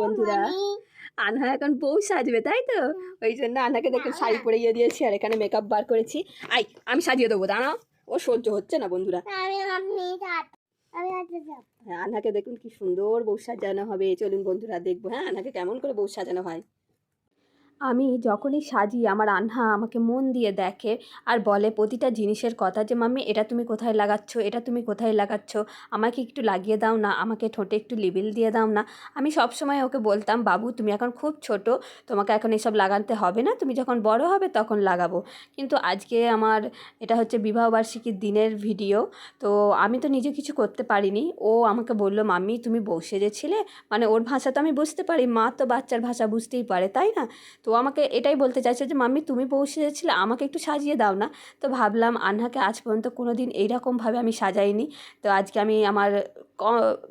বন্ধুরা। আনহা এখন বউ সাজবে তাই তো? ওই জন্য আনহাকে দেখুন শাড়ি পরিয়ে দিয়েছি আর এখানে মেকআপ বার করেছি। আই আমি সাজিয়ে দেবো দাঁড়াও। ও সহ্য হচ্ছে না বন্ধুরা। হ্যাঁ আনহাকে দেখুন কি সুন্দর বউ সাজানো হবে। চলুন বন্ধুরা দেখব। হ্যাঁ আনহাকে কেমন করে বউ সাজানো হয়। আমি যখনই সাজি, আমার আনহা আমাকে মন দিয়ে দেখে আর বলে প্রতিটা জিনিসের কথা যে, মাম্মি, এটা তুমি কোথায় লাগাচ্ছ? এটা তুমি কোথায় লাগাচ্ছ? আমাকে একটু লাগিয়ে দাও না, আমাকে ঠোঁটে একটু লিবিল দিয়ে দাও না। আমি সবসময় ওকে বলতাম, বাবু, তুমি এখন খুব ছোট, তোমাকে এখন এসব লাগাতে হবে না, তুমি যখন বড় হবে তখন লাগাবো। কিন্তু আজকে আমার এটা হচ্ছে বিবাহবার্ষিকীর দিনের ভিডিও, তো আমি তো নিজে কিছু করতে পারিনি। ও আমাকে বলল, মাম্মি, তুমি বউ সেজেছিলে মানে ওর ভাষা তো আমি বুঝতে পারি, মা তো বাচ্চার ভাষা বুঝতেই পারে, তাই না? তো আমাকে এটাই বলতে চাইছে যে, মাম্মি, তুমি সেজেছিলে, আমাকে একটু সাজিয়ে দাও না। তো ভাবলাম আনহাকে আজ পর্যন্ত কোনো দিন এইরকমভাবে আমি সাজাইনি। তো আজকে আমি আমার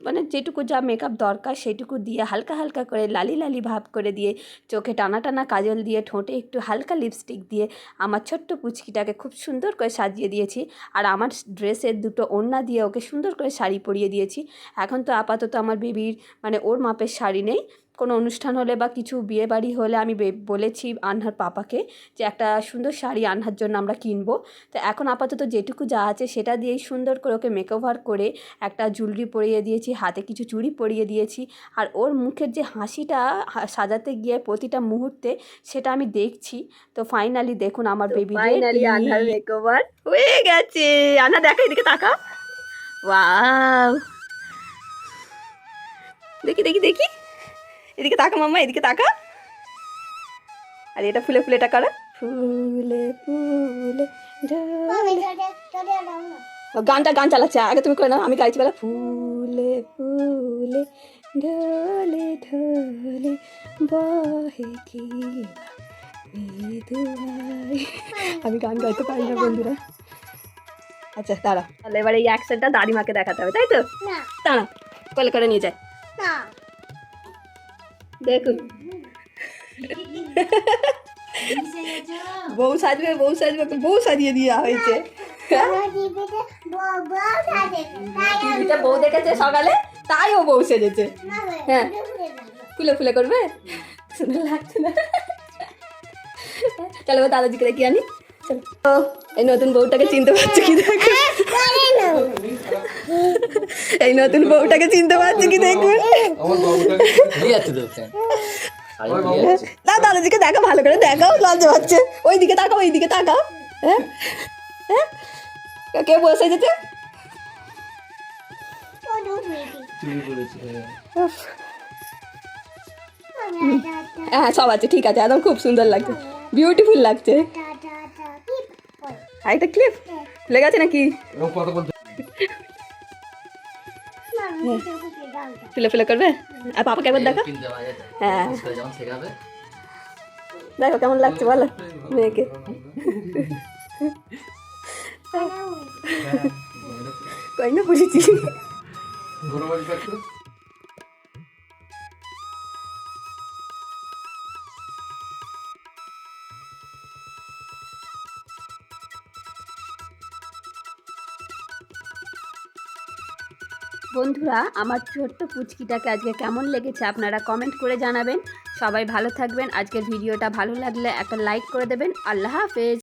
মানে যেটুকু যা মেকআপ দরকার সেটুকু দিয়ে হালকা হালকা করে লালি লালি ভাব করে দিয়ে চোখে টানা টানা কাজল দিয়ে ঠোঁটে একটু হালকা লিপস্টিক দিয়ে আমার ছোট্ট পুচকিটাকে খুব সুন্দর করে সাজিয়ে দিয়েছি। আর আমার ড্রেসের দুটো ওড়না দিয়ে ওকে সুন্দর করে শাড়ি পরিয়ে দিয়েছি। এখন তো আপাতত আমার বেবির মানে ওর মাপের শাড়ি নেই। কোনো অনুষ্ঠান হলে বা কিছু বিয়ে বাড়ি হলে আমি বে- বলেছি আনহার পাপাকে যে একটা সুন্দর শাড়ি আনহার জন্য আমরা কিনবো। তো এখন আপাতত যেটুকু যা আছে সেটা দিয়েই সুন্দর করে ওকে মেকওভার করে একটা জুয়েলারি পরিয়ে দিয়েছি হাতে কিছু চুড়ি পরিয়ে দিয়েছি। আর ওর মুখের যে হাসিটা সাজাতে গিয়ে প্রতিটা মুহূর্তে সেটা আমি দেখছি। তো ফাইনালি দেখুন আমার বেবি ফাইনালি আনহার মেকওভার হয়ে গেছে। আনহা দেখা এদিকে তাকা। ওয়াও দেখি দেখি দেখি। এদিকে তাকা মাম্মা এদিকে তাকা। আর এটা ফুলে ফুলে এটা করো? ফুলে ফুলে গানটা গান চালাচ্ছে। আগে তুমি করে নাও আমি গাইছি বেলা। ফুলে ফুলে ঢলে ঢলে বহে কি আমি গান গাইতে পারি না বন্ধুরা। আচ্ছা দাঁড়া তাহলে এবার এই অ্যাকশনটা দাদিমাকে দেখাতে হবে তাই তো? না। দাঁড়া কলে করে নিয়ে যায় না। দেখুন। বউ সাজবে বউ সাজবে বউ সাজিয়ে দেওয়া হয়েছে। টিভিটা বউ দেখেছে সকালে তাই ও বউ সেজেছে। হ্যাঁ। ফুলে ফুলে করবে? সুন্দর লাগছে না? চলো দাদাজিকে দেখি আনি। চলো। এই নতুন বউটাকে চিনতে পারছ কি দেখো? করে নাও এই নতুন বউটাকে চিনতে পারছ কি দেখুন? আছে না দাদাজিকে দেখো ভালো করে দেখাও লজ্জা পাচ্ছে। ওই দিকে তাকাও ওই দিকে তাকাও। হ্যাঁ? হ্যাঁ? কে বসে যেতে? আটা হ্যাঁ। সব আছে ঠিক আছে একদম খুব সুন্দর লাগছে। বিউটিফুল লাগছে। আটা আটা আটা কি বল আর একটা ক্লিপ খুলে গেছে নাকি? ফুলে ফেলে করবে? আর পাপাকে একবার দেখো? হ্যাঁ। দেখো কেমন লাগছে বলো। মেয়েকে। কই না বুঝেছি বন্ধুরা, আমার ছোট্ট পুচকিটাকে আজকে কেমন লেগেছে আপনারা কমেন্ট করে জানাবেন। সবাই ভালো থাকবেন। আজকের ভিডিওটা ভালো লাগলে একটা লাইক করে দেবেন। আল্লাহ হাফেজ।